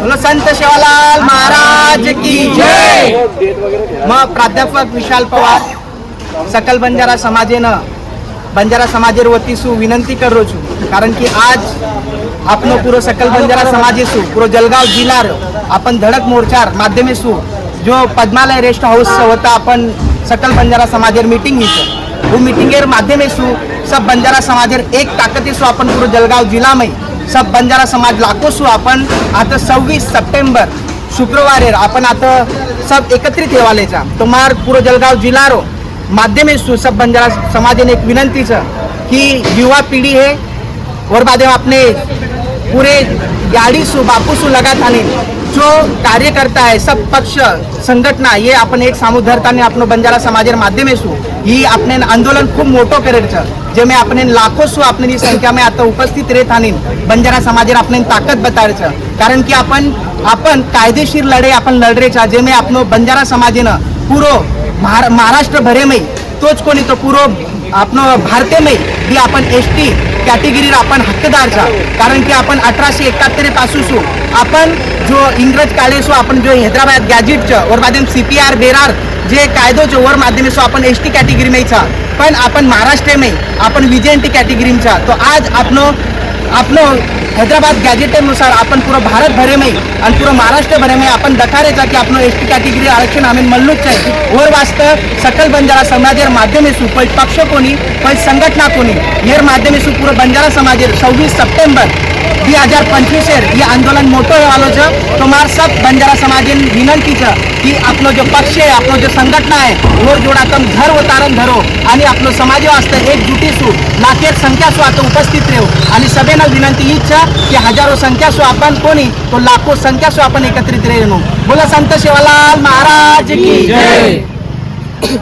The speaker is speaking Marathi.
बोलो संत सेवालाल महाराज की जय मग प्राध्यापक विशाल पवार सकल बंजारा समाजेनं बंजारा समाजेर वतीसू विनंती करो છું કારણ કે આજ આપનો પૂરો सकल बंजारा समाजे શું પૂરો जलगाव जिल्हा आपण धडक मोर्चार माध्यमे શું जो पद्मालय रेस्ट हाऊस होता आपण सकल बंजारा समाजेर मीटिंग हिचं वो मीटिंगेर माध्यमे શું सब बंजारा समाजेर एक ताकदी શું आपण પૂરો जलगाव जिल्हामध्ये सब बंजारा समाज लाखोसू आपण आता सव्वीस सप्टेंबर शुक्रवार आपण आता सब एकत्रित येवालेचा. तुम्हार पुरो जलगाव जिल्हारो माध्यमेसू सब बंजारा समाज एक विनंती छ की युवा पीढ़ी है और बाद आपने पूरे गाड़ी सु बापू सु लगाताने जो कार्य करता है सब पक्ष संघटना ये आपण एक सामूधरताने आपण बंजारा समाजेर माध्यमेसू ही आपण आंदोलन खूप मोठं करेल जे में अपने लाखों सो अपने संख्या में आता उपस्थित रेत आने बंजारा समाज अपने ताकत बता रहे कारण की अपन अपन कायदेशीर लड़े अपन लड़ रहे छा जे में अपनो बंजारा समाज पुरो महारा महाराष्ट्र भरे में तोच कोणी तो पूरो आपनो भारतीय में भी आपण एस टी कैटेगरी आपण हक्कदार छा कारण की आपण अठराशे एकाहत्तर पासूसू आपण जो इंग्रज काळेसो आपण जो हैदराबाद गॅजेटचं और माध्यम सी पी आर बेरार जे कायदो जो वर माध्यमेसो आपण एस टी कैटेगरी में छा पण आपण महाराष्ट्रमय आपण विजयंती कॅटेगरीचा तो आज आपनो आपलो हैदराबाद गॅजेटेनुसार आपण पुरो भारत भरेमय आणि पुरो महाराष्ट्र भरेमय आपण दखारेचा की आपण एस टी कॅटेगरी आरक्षण आम्ही म्हणलोच आहे. ओर वास्त सकल बंजारा समाजेर माध्यमेसू पै पक्ष कोणी? पै संघटना कोणी हेर माध्यमेसू पुरो बंजारा समाजेर सव्वीस सप्टेंबर બે હજાર પંચવીસેર એ આંદોલન મોટો વાલો છે તો માર સબ બંજારા સમાજની વિનંતી છે કે આપણો જે પક્ષ છે આપણો જે સંઘટના છે ઓર જોડા તમ ઘર ઉતારણ ધરો અને આપણો સમાજ વાસ્તે એકજૂટીશું લાખેક સંખ્યા શું आता उपस्थित રહ્યો आणि સભેના વિનંતી ઈ જ છે કે હજારો સંખ્યા શું आपण कोणी तो लाखो संख्या શું आपण एकत्रित રહેવાનું બોલો संत सेवालाल महाराज की जय